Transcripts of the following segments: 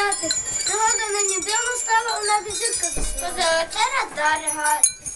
ганяти. Пригода нині дивно стала, вона десятка заснула. Позавчора дорого,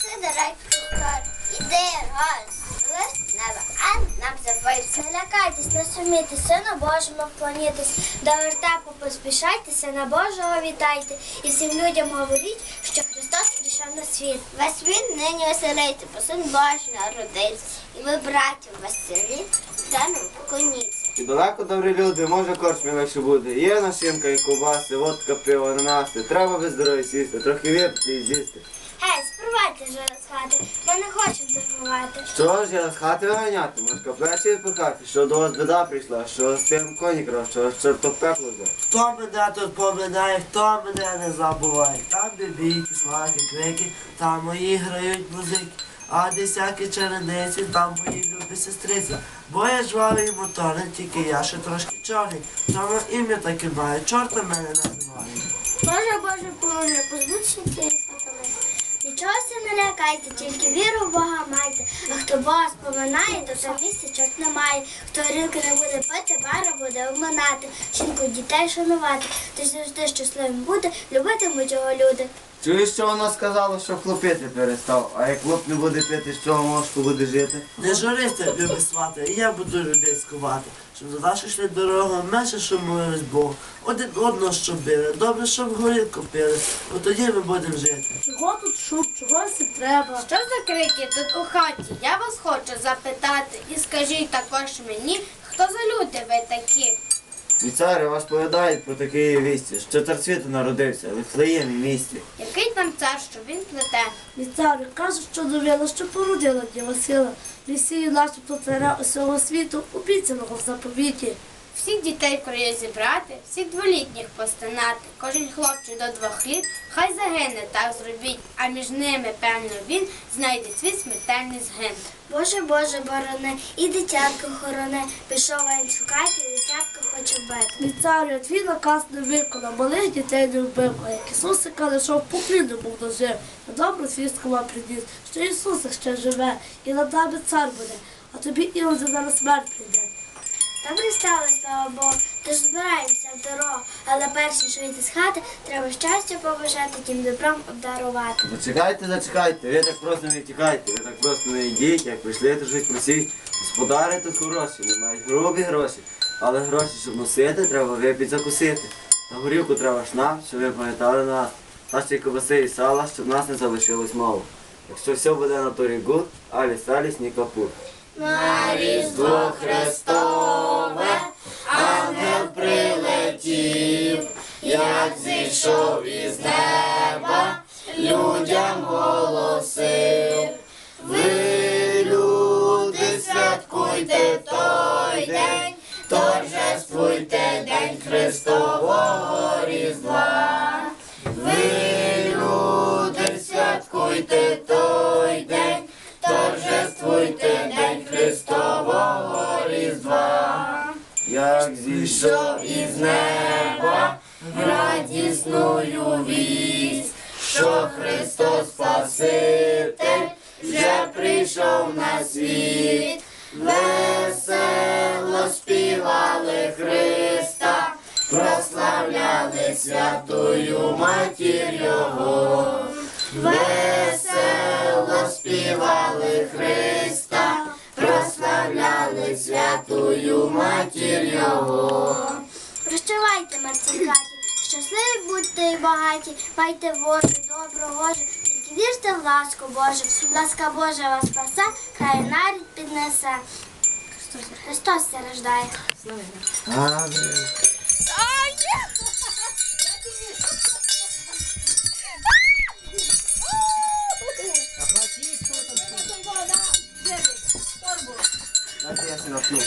сидорай кухар. Іде раз, лист неба, а нам забився. Не лякайтесь, не сумійтеся, на Божому вклонітесь, до вертепу поспішайтеся, на Божого вітайте. І всім людям говоріть, що Христос прийшов на світ. Весь він нині веселиться, бо син Божий народився. І ви, браті, веселі, станемо поклоніться. І далеко добрі люди, може корч легше буде. Є нашинка і ковбаси, водка, пиво, ананаси. Треба без здоров'я сісти, трохи випити і з'їсти. Гей, спривайте вже з хати, ми не хочемо торгувати. Що ж я з хати виганяти, може плечі відпихати, що до вас біда прийшла, що з тим коні крав, що що то пекло взяв. Хто мене тут поминає, хто мене не забуває. Там де бійки, сваки, крики, там мої грають музики. А де всякі черениці, там мої любі сестриці. Бо я жвавий моторний, тільки я ще трошки чорний. Тому ім'я таке має, чорта мене називає. Боже, Боже, поможе, позбудься цієї сатани. Нічого не лякайте, тільки віру в Бога майте. А хто Бога споминає, то там місця чорт немає. Хто горілки не буде пити, бара буде обминати. Жінку дітей шанувати. Ти завжди щасливим буде, любитимуть його люди. Чуєш, що вона сказала, що хлопити перестав, а як хлоп не буде пити, з чого мошку буде жити? Не журися, любі свати, і я буду людей скувати. Щоб за вашу йшли дорогу, менше, щоб молились Богу. Один одного щоб били, добре, щоб горілку пили. От тоді ми будемо жити. Чого тут шум, чогось і треба. Що за крики тут у хаті? Я вас хочу запитати і скажіть також мені, хто за люди ви такі? І цари вас повідають про такі вісті, що цар світу народився, в Вифлеємі місті. Який там цар, що він плете? Місцярі каже, що довела, що породила Діва сила. Лісію начебто царя усього світу, обіцяного в заповіті. Всіх дітей в краї зібрати, всіх дволітніх постанати. Кожен хлопчик до двох літ, хай загине, так зробіть, а між ними, певно, він знайде свій смертельний згин. Боже, Боже, борони, і дитятко хорони. Пішов він шукати, і дитятко хоче бити. Місцярі, твій наказ не виконав, малих дітей не вбив, а як Ісусика лишав покліну був дожив. На добру звістку вам приніс, що Ісусик ще живе, і над нами цар буде, а тобі і за зараз смерть прийде. Добре стало, слава Богу, тож збираємося в дорогу, але перш ніж вийти з хати, треба щастя побажати, тим добром обдарувати. Зачекайте, зачекайте, ви так просто не тікайте, ви так просто не йдіть, як прийшли, то жить просіть. Господари тут хороші, не мають грубі гроші, але гроші, щоб носити, треба випити закусити. На горілку треба ж нам, щоб ви пам'ятали нас. Та ще і сала, щоб нас не залишилось мало. Якщо все буде на торі гуд, аліс аліс ні капут. На Різдво Христове ангел прилетів, як зійшов із неба, людям торжествуйте день Христового Різдва. Ви, люди, святкуйте той день, торжествуйте день Христового Різдва. Як зійшов із неба радісною вість, що Христос Спаситель вже прийшов на світ, весело співали Христа, прославляли святую матір Його, весело співали Христа, прославляли святую матір Його. Прощавайте, мерці хаті, щасливі будьте і багаті, майте волю, добру гожу, тільки вірте в ласку Божу, ласка Божа вас спасе, хай нарід піднесе. Христос се рождає. Амінь. Дайте я себе напну.